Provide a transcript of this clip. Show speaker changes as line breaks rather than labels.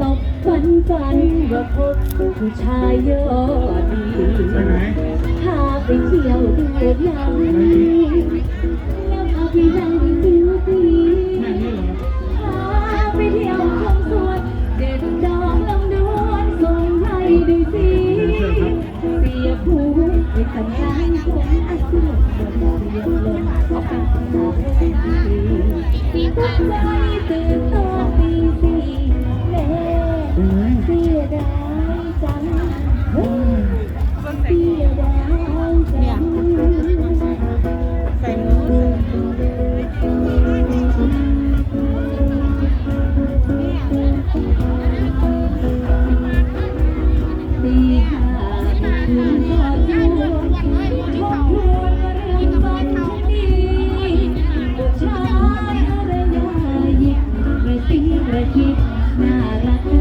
ตกฝันฝันว่าพบผู้ชายยอดดีพาไปเที่ยวดูหนังแล้วพาไปนั่งดูดีพาไปเที่ยวชมสวนเด็ดดอกลำดวนส่งให้ดูสิเสียผู้ในสัญญาณของอาเซียนบนเรียนลงเอาไปทำงานดีตกใจตื่อนตีสี่แม่ไปไหน เนี่ยใ
ส่หมู
น่ารัก